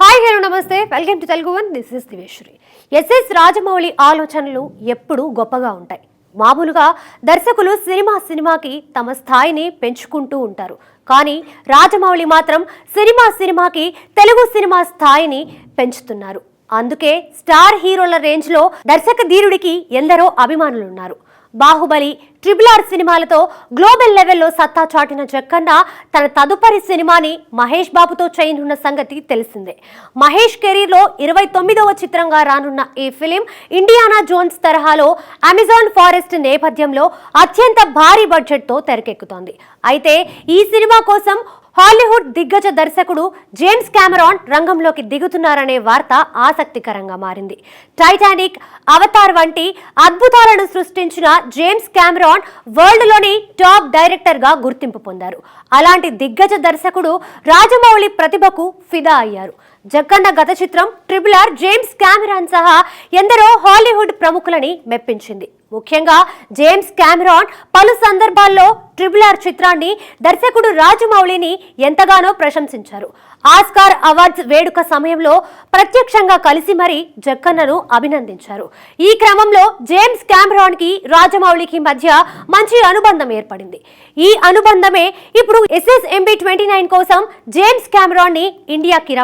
Hi hello namaste. Welcome to Telugu one. This is Diveshwari SS Rajamouli ఆలోచనలు ఎప్పుడూ గొప్పగా ఉంటాయి. మామూలుగా దర్శకులు సినిమా సినిమాకి తమ స్థాయిని పెంచుకుంటూ ఉంటారు. కానీ రాజమౌళి మాత్రం సినిమా సినిమాకి తెలుగు సినిమా స్థాయిని పెంచుతున్నారు. అందుకే స్టార్ హీరోల రేంజ్లో దర్శక ధీరుడికి ఎందరో అభిమానులు ఉన్నారు బాహుబలి ట్రిపుల్ ఆర్ సినిమాలతో గ్లోబల్ లెవెల్లో సత్తా చాటిన జక్కన్న తన తదుపరి సినిమాని మహేష్ బాబుతో చేయనున్న సంగతి తెలిసిందే. మహేష్ కెరీర్లో ఇరవై తొమ్మిదవ చిత్రంగా రానున్న ఈ ఫిలిం ఇండియానా జోన్స్ తరహాలో అమెజాన్ ఫారెస్ట్ నేపథ్యంలో అత్యంత భారీ బడ్జెట్తో తెరకెక్కుతోంది. అయితే ఈ సినిమా కోసం హాలీవుడ్ దిగ్గజ దర్శకుడు జేమ్స్ కెమెరాన్ రంగంలోకి దిగుతున్నారనే వార్త ఆసక్తికరంగా మారింది. టైటానిక్ అవతార్ వంటి అద్భుతాలను సృష్టించిన జేమ్స్ కెమెరాన్ వరల్డ్లోని టాప్ డైరెక్టర్గా గుర్తింపు పొందారు. అలాంటి దిగ్గజ దర్శకుడు రాజమౌళి ప్రతిభకు ఫిదా అయ్యారు. జక్కన్న గత చిత్రం ట్రిపుల్ ఆర్ జేమ్స్ కెమెరాన్ సహా ఎందరో హాలీవుడ్ ప్రముఖులని మెప్పించింది. ముఖ్యంగా జేమ్స్ క్యామెరాన్ పలు సందర్భాల్లో ట్రిపుల్ ఆర్ చిత్రాన్ని దర్శకుడు రాజమౌళిని ఎంతగానో ప్రశంసించారు. ఆస్కార్ అవార్డ్స్ వేడుక సమయంలో ప్రత్యక్షంగా కలిసి మరీ జక్కన్నను అభినందించారు. ఈ క్రమంలో జేమ్స్ క్యామెరాన్కి రాజమౌళికి మధ్య మంచి అనుబంధం ఏర్పడింది. ఈ అనుబంధమే ఇప్పుడు ఎస్ఎస్ఎంబి ట్వంటీ నైన్ కోసం జేమ్స్ కెమెరాన్ని ఇండియాకి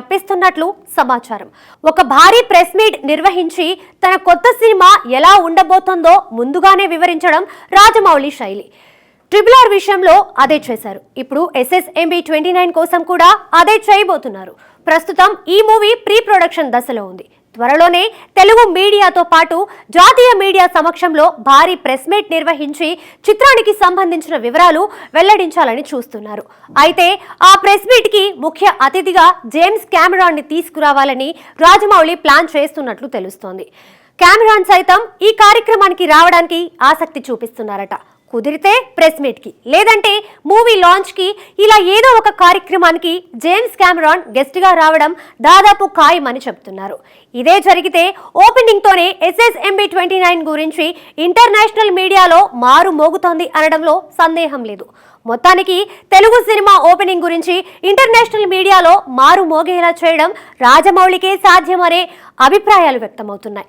రప్పిస్తున్నట్లు సమాచారం. ఒక భారీ ప్రెస్ మీట్ నిర్వహించి తన కొత్త సినిమా ఎలా ఉండబోతోందో ముందుగానే వివరించడం రాజమౌళి శైలి. ట్రిపుల్ ఆర్ విషయంలో అదే చేశారు. ఇప్పుడు ఎస్ఎస్ఎంబి ట్వంటీ నైన్ కోసం కూడా అదే చేయబోతున్నారు. ప్రస్తుతం ఈ మూవీ ప్రీ ప్రొడక్షన్ దశలో ఉంది. త్వరలోనే తెలుగు మీడియాతో పాటు జాతీయ మీడియా సమక్షంలో భారీ ప్రెస్ మీట్ నిర్వహించి చిత్రానికి సంబంధించిన వివరాలు వెల్లడించాలని చూస్తున్నారు. అయితే ఆ ప్రెస్ మీట్కి ముఖ్య అతిథిగా జేమ్స్ కెమెరాన్ని తీసుకురావాలని రాజమౌళి ప్లాన్ చేస్తున్నట్లు తెలుస్తోంది. కెమెరాన్ సైతం ఈ కార్యక్రమానికి రావడానికి ఆసక్తి చూపిస్తున్నారట. కుదిరితే ప్రెస్ మీట్కి. లేదంటే మూవీ లాంచ్కి ఇలా ఏదో ఒక కార్యక్రమానికి జేమ్స్ కెమెరాన్ గెస్ట్గా రావడం దాదాపు ఖాయమని చెప్తున్నారు ఇదే జరిగితే ఓపెనింగ్తోనే ఎస్ఎస్ఎంబి ట్వంటీ నైన్ గురించి ఇంటర్నేషనల్ మీడియాలో మారు మోగుతోంది అనడంలో సందేహం లేదు. మొత్తానికి తెలుగు సినిమా ఓపెనింగ్ గురించి ఇంటర్నేషనల్ మీడియాలో మారు మోగేలా చేయడం రాజమౌళికే సాధ్యమనే అభిప్రాయాలు వ్యక్తమవుతున్నాయి.